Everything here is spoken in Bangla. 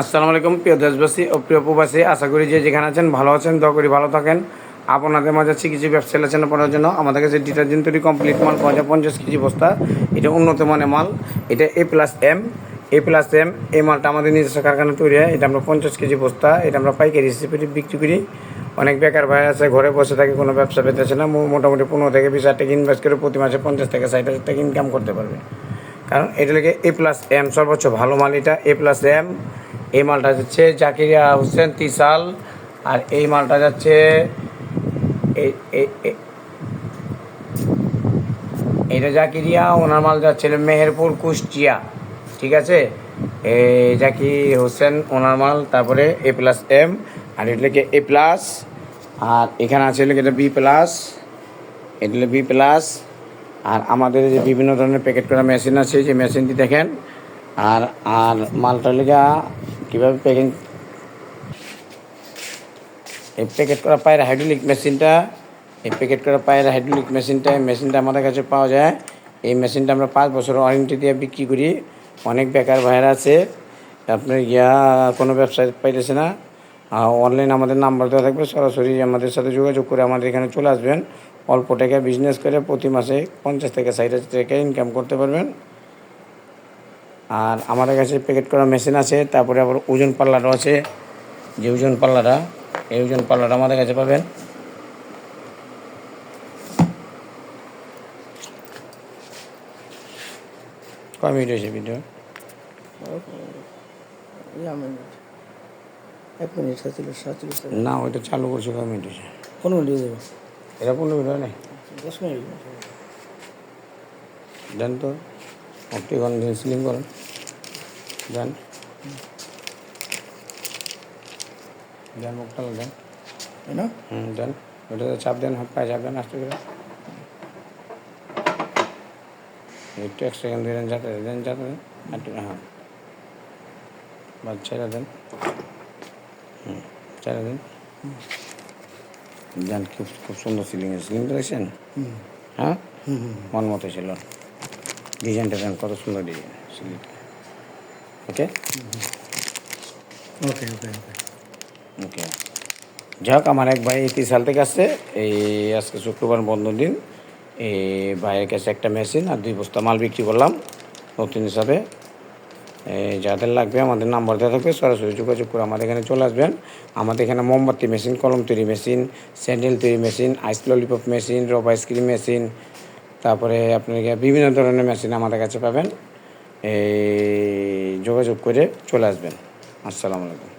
আসসালামু আলাইকুম, প্রিয় দেশবাসী ও প্রিয় প্রবাসী, আশা করি যে যেখানে আছেন ভালো আছেন, দয়া করি ভালো থাকেন। আপনাদের মাঝে আছে কিছু ব্যবসা আলোচনা করার জন্য। আমাদের কাছে ডিটারজেন্ট তৈরি কমপ্লিট মাল পাওয়া যায়, পঞ্চাশ কেজি বস্তা। এটা উন্নত মানের মাল। এটা A plus M A plus M এই মালটা আমাদের নিজস্ব কারখানা তৈরি হয়। এটা আমরা পঞ্চাশ কেজি বস্তা। এটা আমরা পাইকারি হিসেবে বিক্রি করি। অনেক বেকার ভাই আছে, ঘরে বসে থাকে, কোনো ব্যবসা পেতেছে না। মোটামুটি পনেরো থেকে বিশ হাজার টাকা ইনভেস্ট করে প্রতি মাসে পঞ্চাশ থেকে ষাট হাজার টাকা ইনকাম করতে পারবে। কারণ এটা লেগে এ প্লাস এম সর্বোচ্চ ভালো মাল এটা। এ প্লাস এম এই মালটা যাচ্ছে জাকিরিয়া হোসেন তিসাল, আর এই মালটা যাচ্ছে এটা জাকিরিয়া, ওনার মাল যাচ্ছে মেহেরপুর কুষ্টিয়া, ঠিক আছে? এ, জাকি হোসেন, ওনার মাল, তারপরে এ প্লাস এম, আর এটা লেগে এ প্লাস, আর এখানে আছে লেগে এটা বি প্লাস, এটা বি প্লাস, আর আমাদের যে বিভিন্ন ধরনের প্যাকেট করা মেশিন আছে, যে মেশিনটি দেখেন আর আর মালটা লেগা কীভাবে প্যাকিং এই প্যাকেট করা পায়ের হাইড্রোলিক মেশিনটা এই প্যাকেট করা পায়ের হাইড্রোলিক মেশিনটা এই মেশিনটা আমাদের কাছে পাওয়া যায়। এই মেশিনটা আমরা পাঁচ বছর ওয়ারেন্টি দিয়ে বিক্রি করি। অনেক বেকার ভাইয়েরা আছে। আপনার ইয়া কোনো ব্যবসায় পাইতেছে না। অনলাইন আমাদের নাম্বার দেওয়া থাকবে। সরাসরি আমাদের সাথে যোগাযোগ করে আমাদের এখানে চলে আসবেন। অল্প টাকা বিজনেস করে প্রতি মাসে পঞ্চাশ থেকে ষাট হাজার টাকা ইনকাম করতে পারবেন। আর আমাদের কাছে প্যাকেট করা মেশিন আছে তারপরে আবার ওজন পাল্লারও আছে। যে ওজন পাল্লাটা এই ওজন পাল্লাটা আমাদের কাছে পাবেন। কয় মিনিট হয়েছে ভিডিও এক মিনিট সাতচল্লিশ সাতচল্লিশ না ওইটা চালু করছি কয় মিনিট হয়েছে? পনেরো মিনিট হয়ে যাবে। এটা পনেরো মিনিট হয় নাই? দশ মিনিট। তো। আপনি এখন সিলিং করেন। দেন। দেন মুখটা দেন তাই না? হুম দেন। ওটাতে চাপ দেন হাত পায়ে চাপ দেন আসতে করে। একটু এক সেকেন্ড দিলেন যাতে দেন যাতে দেন একটু হ্যাঁ। বাদ ছেড়ে দেন। হুম ছেড়ে দেন। দেন খুব খুব সুন্দর সিলিং সিলিংটা দেখছেন? হ্যাঁ? মন মতো ছিল। ডিজাইনটা দেন কত সুন্দর ডিজাইন ওকে ওকে ওকে ওকে ওকে যাক আমার এক ভাই এই সাল থেকে আসছে। এই আজকে শুক্রবার বন্ধ দিন এই ভাইয়ের কাছে একটা মেশিন আর দুই বস্তা মাল বিক্রি করলাম নতুন হিসাবে। এই যাদের লাগবে আমাদের নাম্বার দেওয়া থাকবে সরাসরি যোগাযোগ করে আমাদের এখানে চলে আসবেন। আমাদের এখানে মোমবাতি মেশিন কলম তৈরি মেশিন স্যান্ডেল তৈরি মেশিন আইস ললিপপ মেশিন রব আইসক্রিম মেশিন তারপরে আপনি বিভিন্ন ধরনের মেশিন আমাদের কাছে পাবেন। এই যোগাযোগ করে চলে আসবেন। আসসালামু আলাইকুম।